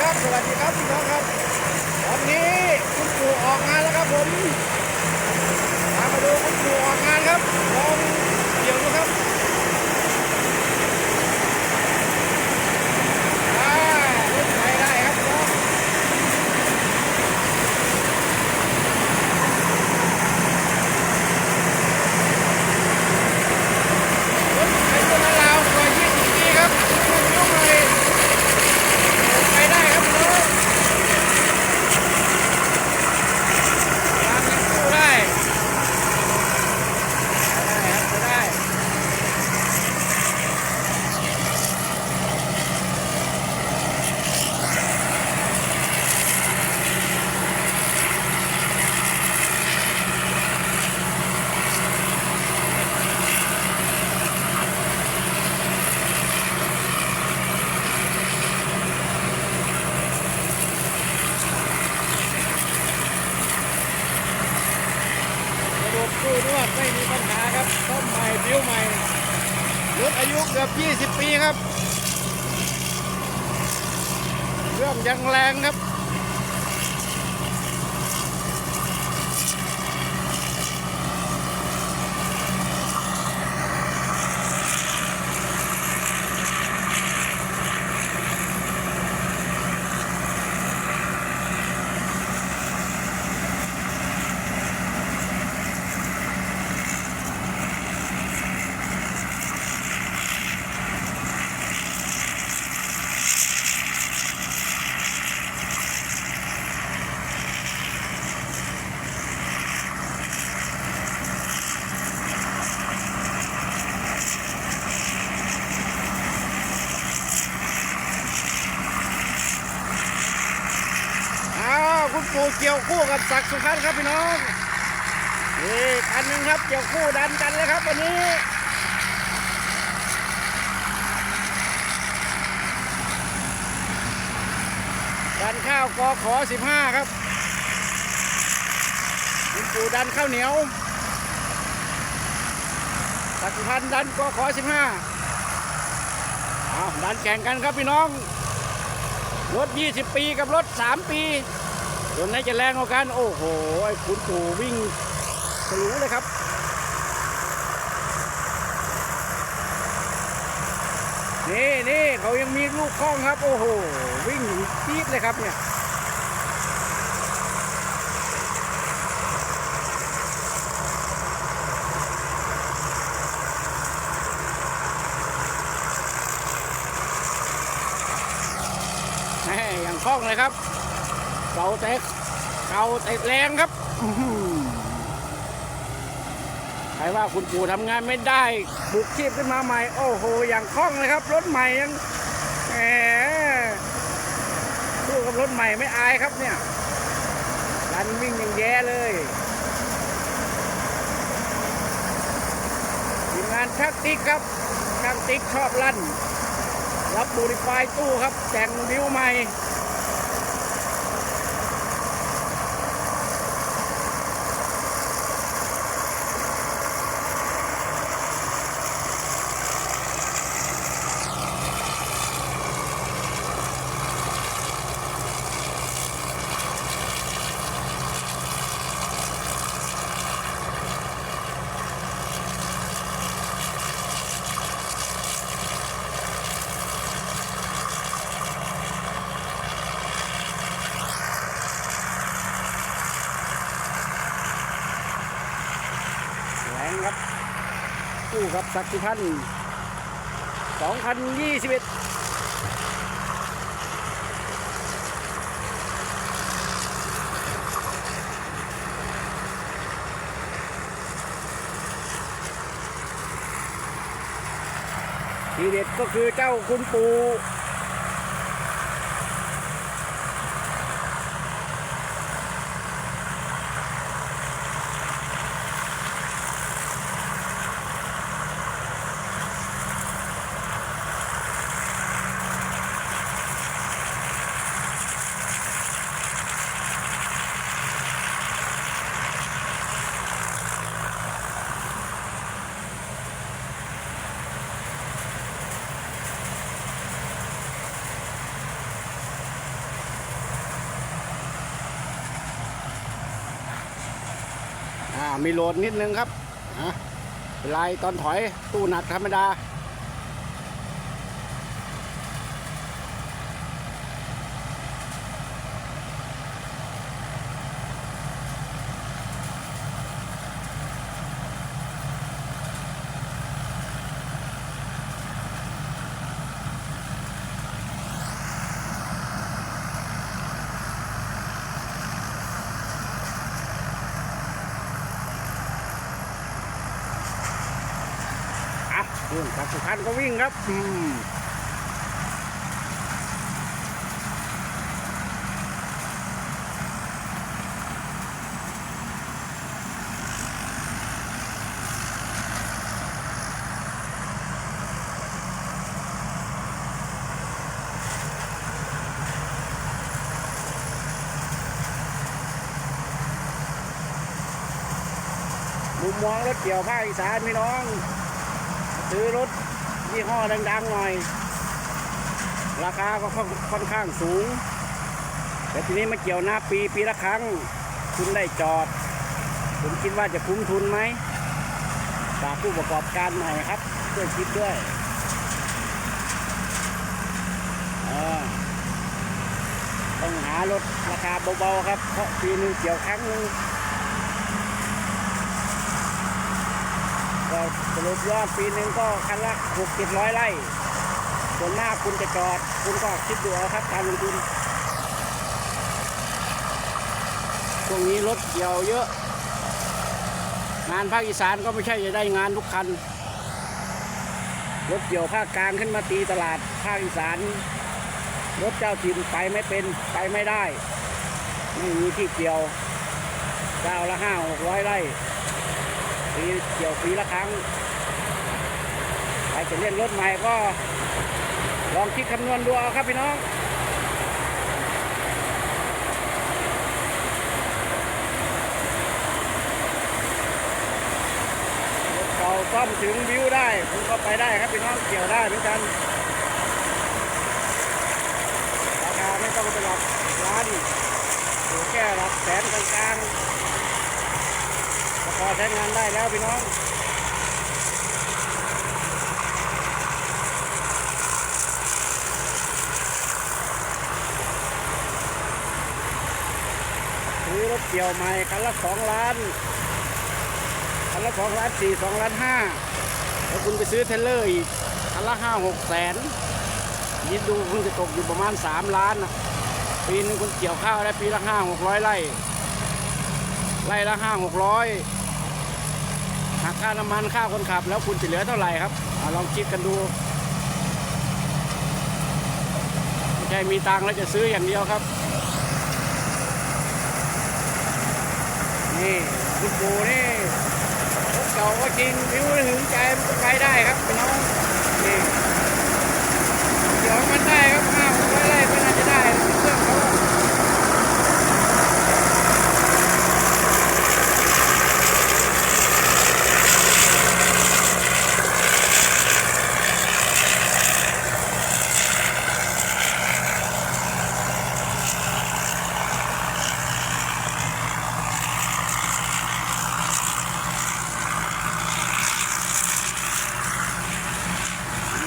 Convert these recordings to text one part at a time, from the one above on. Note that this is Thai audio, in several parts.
ครับ สวัสดีครับพี่น้องครับวันนี้คุณปู่ออกงานแล้วครับผมมมาดูคุณปู่ออกงานครับลองเดี๋ยวดูครับอ่ารถไฟได้ครับพี่น้องรถไฟตัวละราวกว่า20ปีครับรุ่นยุคใหม่ไปได้ครับพี่น้อง ทางยังสู้ได้ ได้ครับสู้ได้ ระบบตู้นวดไม่มีปัญหาครับซ่อมใหม่บิ้วใหม่รถอายุเกือบ 20 ปีครับ เครื่องยังแรงครับ อ้ ปูเกี่ยวคู่กับศักดิ์สุขันครับพี่น้องนี่คันหนึ่งครับเกี่ยวคู่ดันกันเลยครับวันนี้ดันข้าวกอขอ15ครับคุณปู่ดันข้าวเหนียวศักดิ์สุขันดันกอขอ15อ้าดันแข่งกันครับพี่น้อง รถ 20 ปีกับรถ 3 ปี ตัวไหนจะแรงกว่ากัน โอ้โห ไอ้คุณปู่วิ่งทะลุเลยครับนี่นี่เขายังมีลูกคล้องครับ โอ้โห วิ่งปี๊ดเลยครับเนี่ยแหม่อย่างคล่องเลยครับ เก่าแต่เก่าแต่แรงครับใครว่าคุณปู่ทำงานไม่ได้ บุกชีพขึ้นมาใหม่ โอ้โห อย่างคล่องเลยครับ รถใหม่ยังแหมสู้กับรถใหม่ไม่อายครับเนี่ยรันวิ่งยังแย่เลยทีมงานชักติ๊กครับช่างติ๊กชอบลั่น รับบูริฟายตู้ครับแต่งดิวใหม่ สักดิ์พันธ์2021ทีเด็ดก็คือเจ้าคุณปู มีโหลดนิดนึงครับนะลายตอนถอยตู้หนักธรรมดา อะรุ่นจากสุพรรณก็วิ่งครับอืมมุมมองรถเกี่ยวภาคอีสานพี่น้อง ซื้อรถยี่ห้อดังๆหน่อย ราคาก็ค่อนค่อนข้างสูง แต่ทีนี้มาเกี่ยวหน้าปีปีละครั้ง คุณได้จอด ผมคิดว่าจะคุ้มทุนไหมฝากผู้ประกอบการหน่อยครับช่วยคิดด้วยต้องหารถราคาเบาๆครับ เพราะปีนึงเกี่ยวครั้งหนึง สรุปยอดปีหนึ่งก็คันละหกเจ็ดร้อยไร่ส่วนมากคุณจะจอด คุณก็คิดดูเอาครับการลงทุนช่วงนี้รถเกี่ยวเยอะ งานภาคอีสานก็ไม่ใช่จะได้งานทุกคัน รถเกี่ยวภาคกลางขึ้นมาตีตลาดภาคอีสาน รถเจ้าถิ่นไปไม่เป็นไปไม่ได้ ไม่มีที่เกี่ยวเจ้าละห้าหกร้อยไร่ ปีเกี่ยวปีละครั้งใครจะเล่นรถใหม่ก็ลองคิดคำนวณดูเอาครับพี่น้องเก่าซ่อมถึงวิวได้คุณก็ไปได้ครับพี่น้องเกี่ยวได้เหมือนกันราคาไม่ต้องเป็นหลักล้านอยู่แค่หลักแสนกลางๆ พอใช้งานได้แล้วพี่น้องซื้อรถเกี่ยวใหม่คันละสองล้านคันละสองล้านสี่สองล้านห้าแล้วคุณไปซื้อเทรลเลอร์อีกคันละห้าหกแสนยิดดูคุณจะตกอยู่ประมาณสามล้านนะปีนึงคุณเกี่ยวข้าวได้ปีละห้าหกร้อยไร่ไร่ละห้าหกร้อย หักค่าน้ำมันค่าคนขับ แล้วคุณจะเหลือเท่าไหร่ครับอลองคิดกันดูไม่ใช่มีตังค์แล้วจะซื้ออย่างเดียวครับ นี่คุณปู่นี่รถเก่าก็จริงผิวถึงใจมันก็ใช้ได้ครับพี่น้องนี่เดี๋ยวมันได้ครับห้าหกร้อยไร่ก็น่าจะได้เครื่องเขาอะ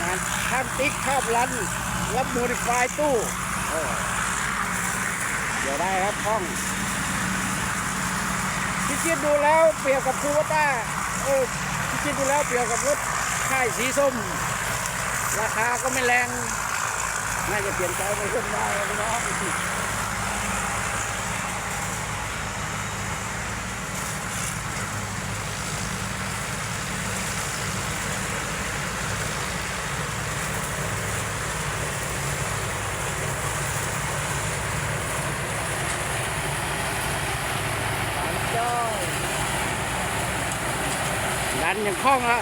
งานข้ามติ๊กข้ามรัน รับ โมดิฟายตู้โอ้เดี๋ยวได้ครับห้องที่คิดดูแล้วเปรียบกับคูวต้าโอ้ที่คิดดูแล้วเปรียบกับรถค่ายสีส้ม ราคาก็ไม่แรง น่าจะเปลี่ยนใจไปขึ้นได้พี่น้องดัน อย่างคล่องละ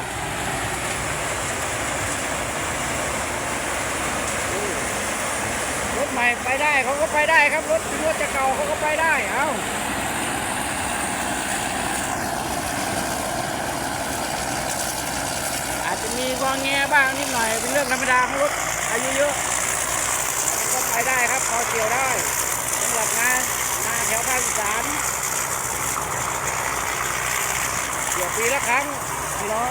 รถใหม่ไปได้เขาก็ไปได้ครับ รถรถจะเก่าเขาก็ไปได้เอ้าอาจจะมีวางแงบ้างนิดหน่อยเป็นเรื่องธรรมดาของรถอายุเยอะก็ไปได้ครับพอเกี่ยวได้สำหรับงานงานแถวภาคอีสานปีละครั้ง ล้อ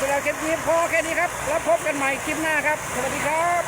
สำหรับคลิปนี้พอแค่นี้ครับ แล้วพบกันใหม่คลิปหน้าครับ สวัสดีครับ